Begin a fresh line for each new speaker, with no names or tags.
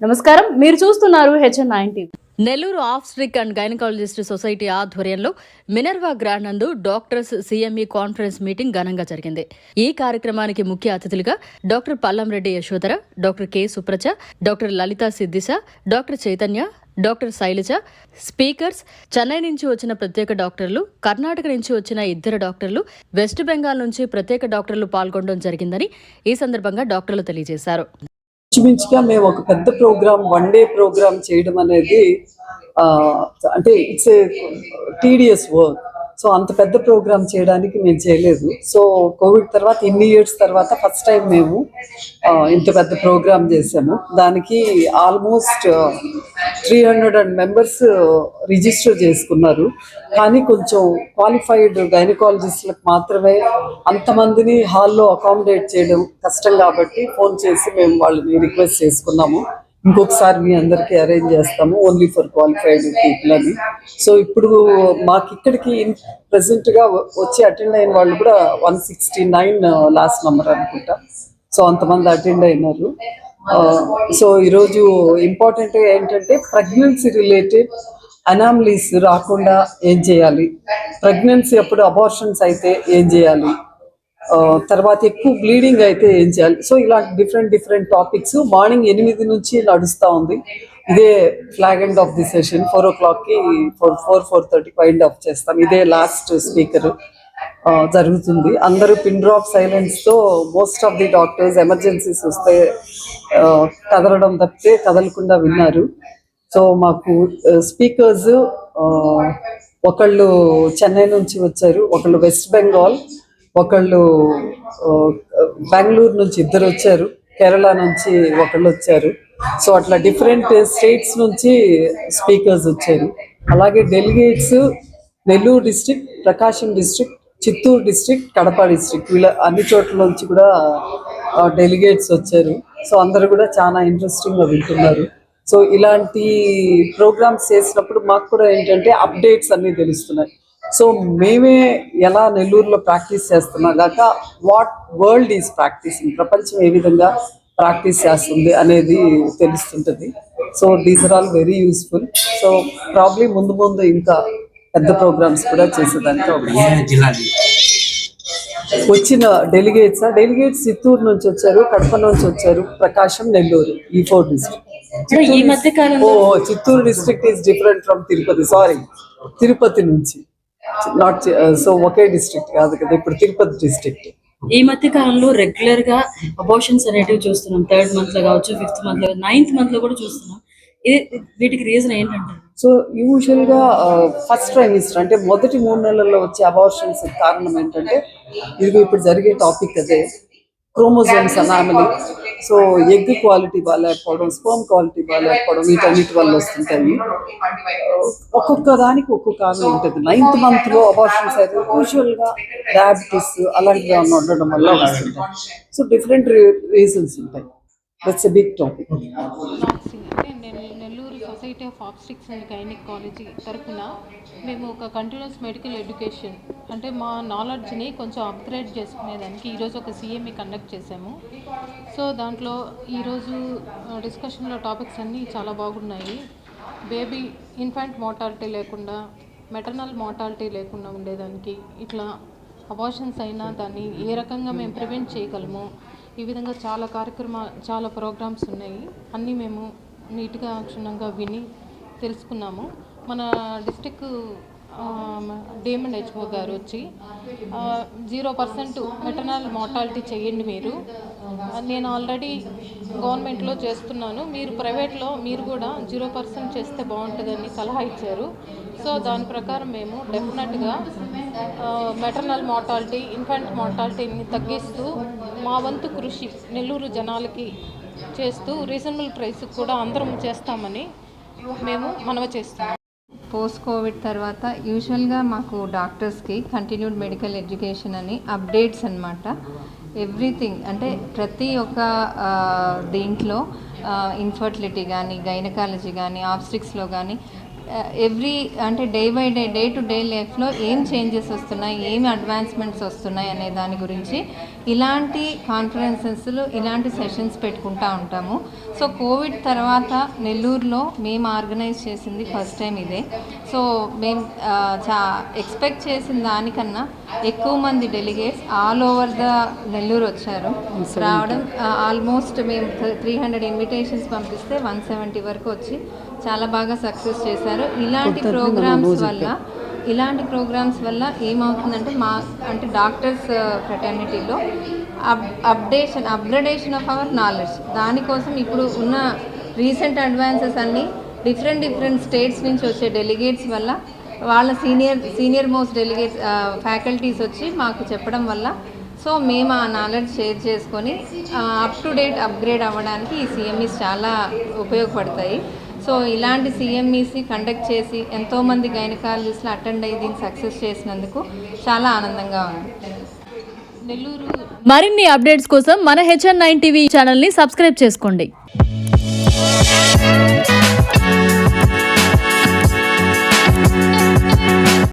నమస్కారం. మీరు చూస్తున్నారు HN nine TV.
Nellore obstetric and gynaecologist society ఆధ్వర్యంలో మినర్వా గ్రాండ్ నందు డాక్టర్స్ సీఎంఈ కాన్ఫరెన్స్ మీటింగ్ ఘనంగా జరిగింది. ఈ కార్యక్రమానికి ముఖ్య అతిథులుగా doctor Pallamreddy Yashodhara doctor K Supraja doctor Lalitha Siddisha doctor Chaitanya doctor Shailaja speakers Chennai నుంచి వచ్చిన ప్రత్యేక డాక్టర్లు కర్ణాటక నుంచి వచ్చిన ఇద్దరు డాక్టర్లు వెస్ట్ బెంగాల్ నుంచి ప్రత్యేక డాక్టర్లు పాల్గొనడం జరిగిందని ఈ సందర్భంగా డాక్టర్లు తెలియజేశారు.
ఇంచుమించుగా మేము ఒక పెద్ద ప్రోగ్రామ్ వన్ డే ప్రోగ్రామ్ చేయడం అనేది ఆ, అంటే it's a tedious work so అంత పెద్ద ప్రోగ్రామ్ చేయడానికి మేము చేయలేదు. సో కోవిడ్ తర్వాత ఇన్ని ఇయర్స్ తర్వాత ఫస్ట్ టైం మేము ఇంత పెద్ద ప్రోగ్రామ్ చేసాము దానికి almost three hundred and members register చేసుకున్నారు. కానీ కొంచెం క్వాలిఫైడ్ గైనకాలజిస్ట్లకు మాత్రమే అంతమందిని హాల్లో అకామిడేట్ చేయడం కష్టం కాబట్టి ఫోన్ చేసి మేము వాళ్ళని రిక్వెస్ట్ చేసుకున్నాము. ఇంకొకసారి మీ అందరికీ అరేంజ్ చేస్తాము ఓన్లీ ఫర్ క్వాలిఫైడ్ పీపుల్ అని. సో ఇప్పుడు మాకు ఇక్కడికి ప్రజెంట్గా వచ్చి అటెండ్ అయిన వాళ్ళు కూడా one sixty nine last number అనుకుంటా. సో అంతమంది అటెండ్ అయినారు. సో ఈరోజు ఇంపార్టెంట్ ఏంటంటే ప్రెగ్నెన్సీ రిలేటెడ్ అనామలీస్ రాకుండా ఏం చేయాలి? ప్రెగ్నెన్సీ అప్పుడు అబార్షన్స్ అయితే ఏం చేయాలి? తర్వాత ఎక్కువ బ్లీడింగ్ అయితే ఏం చేయాలి? సో ఇలాంటి డిఫరెంట్ డిఫరెంట్ టాపిక్స్ మార్నింగ్ ఎనిమిది నుంచి నడుస్తూ ఉంది. ఇదే flag and off the session four ఓ క్లాక్కి four four four thirty wind off చేస్తాం. ఇదే లాస్ట్ స్పీకర్ జరుగుతుంది. అందరూ pin drop సైలెన్స్తో most of the doctors emergencies వస్తే కదలడం తప్పితే కదలకుండా విన్నారు. సో మాకు స్పీకర్స్ ఒకళ్ళు చెన్నై నుంచి వచ్చారు ఒకళ్ళు వెస్ట్ బెంగాల్ ఒకళ్ళు బెంగళూరు నుంచి ఇద్దరు వచ్చారు కేరళ నుంచి ఒకళ్ళు వచ్చారు. సో అట్లా డిఫరెంట్ స్టేట్స్ నుంచి స్పీకర్స్ వచ్చారు. అలాగే delegates Nellore district Prakasam district Chittoor district Kadapa district వీళ్ళ అన్ని చోట్ల నుంచి కూడా డెలిగేట్స్ వచ్చారు. సో అందరు కూడా చాలా ఇంట్రెస్టింగ్గా వింటున్నారు. సో ఇలాంటి ప్రోగ్రామ్స్ చేసినప్పుడు మాకు కూడా ఏంటంటే అప్డేట్స్ అన్నీ తెలుస్తున్నాయి. సో మేమే ఎలా నెల్లూరులో ప్రాక్టీస్ చేస్తున్నా కాక వాట్ వరల్డ్ ఈజ్ ప్రాక్టీసింగ్ ప్రపంచం ఏ విధంగా ప్రాక్టీస్ చేస్తుంది అనేది తెలుస్తుంటుంది. So these are all very useful so probably ముందు ముందు ఇంకా పెద్ద ప్రోగ్రామ్స్ కూడా చేసేదానికి వచ్చిన డెలిగేట్స్ డెలిగేట్స్ చిత్తూరు నుంచి వచ్చారు కడప నుంచి వచ్చారు ప్రకాశం నెల్లూరు ఈ ఫోర్ డిస్ట్రిక్ట్
ఈ మధ్య కాలంలో
ఓ Chittoor district is different from Tirupati sorry Tirupati నుంచి. నాట్ సో ఒకే డిస్ట్రిక్ట్ కాదు కదా ఇప్పుడు తిరుపతి డిస్ట్రిక్ట్
ఈ మధ్య కాలంలో రెగ్యులర్గా అబార్షన్స్ అనేటివి చూస్తున్నాం. థర్డ్ మంత్లో కావచ్చు ఫిఫ్త్ మంత్లో నైన్త్ మంత్లో కూడా చూస్తున్నాం. వీటికి రీజన్ ఏంటంటే?
సో యూజువల్గా ఫస్ట్ ట్రైమిస్టర్ అంటే మొదటి మూడు నెలల్లో వచ్చే అబార్షన్స్ కారణం ఏంటంటే ఇది ఇప్పుడు జరిగే టాపిక్ అదే chromosomes anomaly so egg quality బాగాలేకపోవడం sperm quality బాగాలేకపోవడం వీటన్నిటి వల్ల వస్తుంటాయి. ఒక్కొక్క దానికి ఒక్కొక్క ఆమె ఉంటుంది. నైన్త్ మంత్లో అబార్షన్స్ అయితే యూజువల్గా డయాబెటీస్ అలాంటివి ఏమన్నా ఉండడం వల్ల వస్తుంటాయి. సో డిఫరెంట్ రీజన్స్ ఉంటాయి. దట్స్ ఎ బిగ్ టాపిక్
నాక్సింగ్ అంటే నెల్- Nellore society of obstetrics and college తరఫున మేము ఒక కంటిన్యూస్ మెడికల్ ఎడ్యుకేషన్ అంటే మా నాలెడ్జ్ని కొంచెం అప్గ్రేడ్ చేసుకునేదానికి ఈరోజు ఒక సీఎంఈ కండక్ట్ చేశాము. సో దాంట్లో ఈరోజు డిస్కషన్లో టాపిక్స్ అన్నీ చాలా బాగున్నాయి. బేబీ ఇన్ఫాంట్ మోటాలిటీ లేకుండా మెటర్నల్ మోటాలిటీ లేకుండా ఉండేదానికి ఇట్లా అబార్షన్స్ అయినా దాన్ని ఏ రకంగా మేము ప్రివెంట్ చేయగలము ఈ విధంగా చాలా కార్యక్రమ చాలా ప్రోగ్రామ్స్ ఉన్నాయి. అన్నీ మేము నీట్గా క్షుణ్ణంగా విని తెలుసుకున్నాము. మన డిస్టిక్ డేమండ్ హెచ్ఓ గారు వచ్చి జీరో పర్సెంట్ మెటర్నల్ మోర్టాలిటీ చేయండి మీరు. నేను ఆల్రెడీ గవర్నమెంట్లో చేస్తున్నాను. మీరు ప్రైవేట్లో మీరు కూడా జీరో పర్సెంట్ చేస్తే బాగుంటుందని సలహా ఇచ్చారు. సో దాని ప్రకారం మేము డెఫినెట్గా మెటర్నల్ మోర్టాలిటీ ఇన్ఫాంట్ మోర్టాలిటీని తగ్గిస్తూ మా వంతు కృషి నెల్లూరు జనాలకి చేస్తూ రీజనబుల్ ప్రైస్కి కూడా అందరం చేస్తామని మేము మనవ చేస్తాం
పోస్ట్ కోవిడ్ తర్వాత యూజువల్గా మాకు డాక్టర్స్కి కంటిన్యూడ్ మెడికల్ ఎడ్యుకేషన్ అని అప్డేట్స్ అన్నమాట. ఎవ్రీథింగ్ అంటే ప్రతి ఒక్క దీంట్లో ఇన్ఫర్టిలిటీ కానీ గైనకాలజీ కానీ ఆబ్స్టిక్స్లో కానీ ఎవ్రీ అంటే day by day day to day లైఫ్లో ఏం చేంజెస్ వస్తున్నాయి? ఏమి అడ్వాన్స్మెంట్స్ వస్తున్నాయి అనే దాని గురించి ఇలాంటి కాన్ఫరెన్సెస్లు ఇలాంటి సెషన్స్ పెట్టుకుంటా ఉంటాము. సో కోవిడ్ తర్వాత నెల్లూరులో మేము ఆర్గనైజ్ చేసింది ఫస్ట్ టైం ఇదే. సో మేము ఆ, చా ఎక్స్పెక్ట్ చేసిన దానికన్నా ఎక్కువ మంది delegates all over the Nellore వచ్చారు. రావడం ఆల్మోస్ట్ మేము త్రీ హండ్రెడ్ ఇన్విటేషన్స్ పంపిస్తే వన్ సెవెంటీ వరకు వచ్చి చాలా బాగా సక్సెస్ చేశారు. ఇలాంటి ప్రోగ్రామ్స్ వల్ల ఇలాంటి ప్రోగ్రామ్స్ వల్ల ఏమవుతుందంటే మా అంటే doctors ఫ్రెటర్నిటీలో up updation upgradation of our knowledge దానికోసం ఇప్పుడు ఉన్న రీసెంట్ అడ్వాన్సెస్ అన్నీ డిఫరెంట్ డిఫరెంట్ స్టేట్స్ నుంచి వచ్చే డెలిగేట్స్ వల్ల వాళ్ళ senior senior most delegates faculties వచ్చి మాకు చెప్పడం వల్ల సో మేము ఆ నాలెడ్జ్ షేర్ చేసుకొని అప్ టు డేట్ అప్గ్రేడ్ అవ్వడానికి ఈ సిఎంఈస్ చాలా ఉపయోగపడతాయి. సో ఇలాంటి సిఎంఈసీ కండక్ట్ చేసి ఎంతోమంది గైనకాలజిస్ట్లు అటెండ్ అయ్యి దీన్ని సక్సెస్ చేసినందుకు చాలా ఆనందంగా ఉంది.
నెల్లూరు
మరిన్ని అప్డేట్స్ కోసం మన హెచ్ఎన్ నైన్ టీవీ ఛానల్ని సబ్స్క్రైబ్ చేసుకోండి.